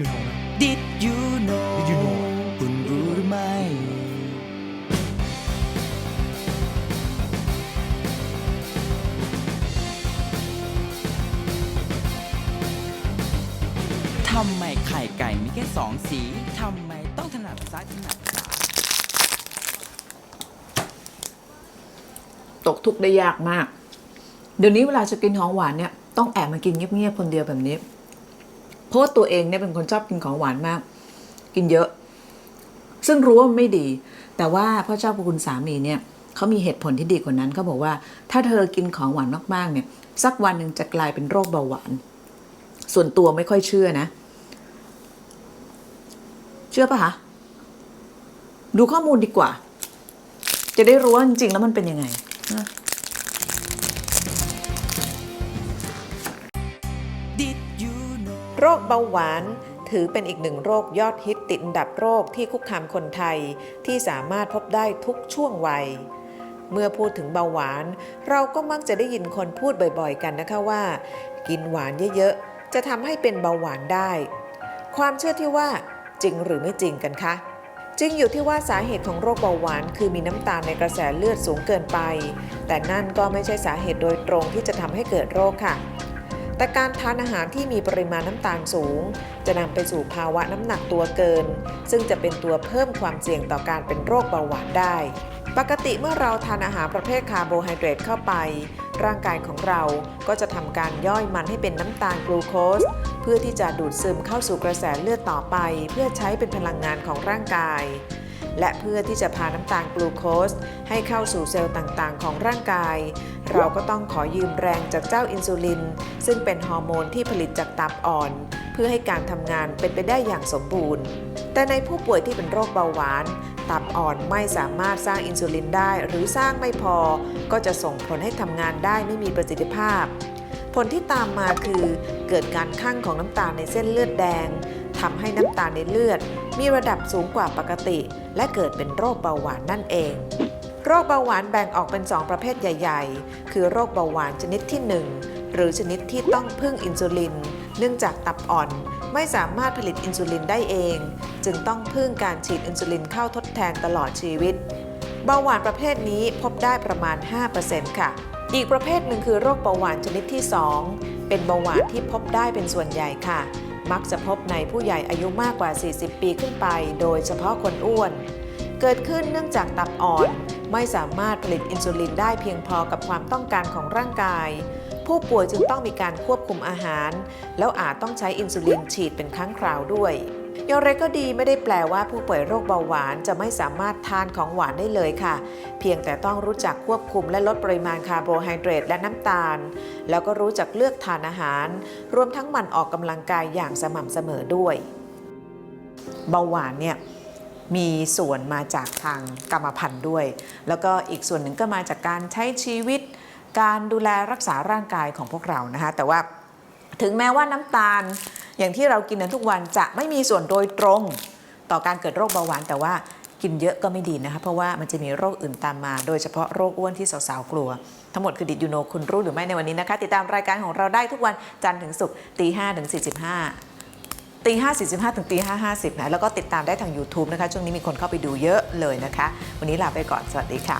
you know นะ Did you know Did you know คุณรู้หรือไม่ ทำไมไข่ไก่มีแค่สองสี ทำไมต้องถนัดซ้ายถนัดขวา ตกทุกข์ได้ยากมาก เดี๋ยวนี้เวลาจะกินของหวานเนี่ย ต้องแอบมากินเงียบๆคนเดียวแบบนี้ เพราะว่าตัวเองเนี่ยเป็นคนชอบกินของหวานมาก กินเยอะ ซึ่งรู้ว่ามันไม่ดี แต่ว่าพ่อเจ้าพระคุณสามีเนี่ยเขามีเหตุผลที่ดีกว่านั้นเขาบอกว่า ถ้าเธอกินของหวานมากๆเนี่ย สักวันหนึ่งจะกลายเป็นโรคเบาหวาน ส่วนตัวไม่ค่อยเชื่อนะ เชื่อปะคะดูข้อมูลดีกว่า จะได้รู้ว่าจริงๆแล้วมันเป็นยังไง โรคเบาหวานถือเป็นอีกหนึ่งโรคยอดฮิตติดอันดับโรคที่คุกคามคนไทย ที่สามารถพบได้ทุกช่วงวัย เมื่อพูดถึงเบาหวาน เราก็มักจะได้ยินคนพูดบ่อยๆ กันนะคะว่า กินหวานเยอะๆ จะทำให้เป็นเบาหวานได้ ความเชื่อที่ว่าจริงหรือไม่จริงกันคะจริงอยู่ที่ว่าสาเหตุของโรคเบาหวาน คือมีน้ำตาลในกระแสเลือดสูงเกินไป แต่นั่นก็ไม่ใช่สาเหตุโดยตรงที่จะทำให้เกิดโรคค่ะ แต่การทานอาหารที่มีปริมาณน้ำตาลสูง จะนำไปสู่ภาวะน้ำหนักตัวเกิน ซึ่งจะเป็นตัวเพิ่มความเสี่ยงต่อการเป็นโรคเบาหวานได้ ปกติเมื่อเราทานอาหารประเภทคาร์โบไฮเดรตเข้าไป ร่างกายของเราก็จะทำการย่อยมันให้เป็นน้ำตาลกลูโคส เพื่อที่จะดูดซึมเข้าสู่กระแสเลือดต่อไป เพื่อใช้เป็นพลังงานของร่างกาย และเพื่อที่จะพาน้ำตาลกลูโคสให้เข้าสู่เซลล์ต่างๆ ของร่างกาย เราก็ต้องขอยืมแรงจากเจ้าอินซูลิน ซึ่งเป็นฮอร์โมนที่ผลิตจากตับอ่อน เพื่อให้การทำงานเป็นไปได้อย่างสมบูรณ์ แต่ในผู้ป่วยที่เป็นโรคเบาหวานตับอ่อนไม่สามารถสร้างอินซูลินได้หรือสร้างไม่พอ ก็จะส่งผลให้ทำงานได้ไม่มีประสิทธิภาพ ผลที่ตามมาคือ เกิดการคั่งของน้ำตาลในเส้นเลือดแดง ทำให้น้ำตาลในเลือด มีระดับสูงกว่าปกติ และเกิดเป็นโรคเบาหวานนั่นเอง โรคเบาหวานแบ่งออกเป็น 2 ประเภทใหญ่ ๆ คือโรคเบาหวานชนิดที่ 1 หรือชนิดที่ต้องพึ่งอินซูลิน เนื่องจากตับอ่อนไม่สามารถผลิตอินซูลินได้เอง จึงต้องพึ่งการฉีดอินซูลินเข้าทดแทนตลอดชีวิต เบาหวานประเภทนี้พบได้ประมาณ 5%ค่ะ อีกประเภทหนึ่งคือโรคเบาหวานชนิดที่ 2 เป็นเบาหวานที่พบได้เป็นส่วนใหญ่ค่ะ มักจะพบในผู้ใหญ่อายุมากกว่า 40 ปีขึ้นไป โดยเฉพาะคนอ้วน เกิดขึ้นเนื่องจากตับอ่อน ไม่สามารถผลิตอินซูลินได้เพียงพอกับความต้องการของร่างกาย ผู้ป่วยจึงต้องมีการควบคุมอาหาร แล้วอาจต้องใช้อินซูลินฉีดเป็นครั้งคราวด้วย อย่างไรก็ดีไม่ได้แปลว่าผู้ป่วยโรคเบาหวานจะไม่สามารถทานของหวานได้เลยค่ะ เพียงแต่ต้องรู้จักควบคุมและลดปริมาณคาร์โบไฮเดรตและน้ำตาล แล้วก็รู้จักเลือกทานอาหาร รวมทั้งหมันออกกำลังกายอย่างสม่ำเสมอด้วย เบาหวานเนี่ยมีส่วนมาจากทางกรรมพันธุ์ด้วย แล้วก็อีกส่วนหนึ่งก็มาจากการใช้ชีวิต การดูแลรักษาร่างกายของพวกเรานะคะแต่ว่าถึงแม้ว่าน้ำตาล อย่างที่เรากินกันทุกวันจะไม่มีส่วนโดยตรง ต่อการเกิดโรคเบาหวานแต่ว่ากินเยอะก็ไม่ดีนะคะ เพราะว่ามันจะมีโรคอื่นตามมา โดยเฉพาะโรคอ้วนที่สาวๆกลัว ทั้งหมดคือดิดยูโนคุณรู้หรือไม่ในวันนี้นะคะ ติดตามรายการของเราได้ทุกวันจันทร์ถึงศุกร์ตีห้าถึงสี่สิบห้าตีห้าสี่สิบห้าถึงตีห้าห้าสิบนะแล้วก็ติดตามได้ทาง YouTube นะคะ ช่วงนี้มีคนเข้าไปดูเยอะเลยนะคะ วันนี้ลาไปก่อนสวัสดีค่ะ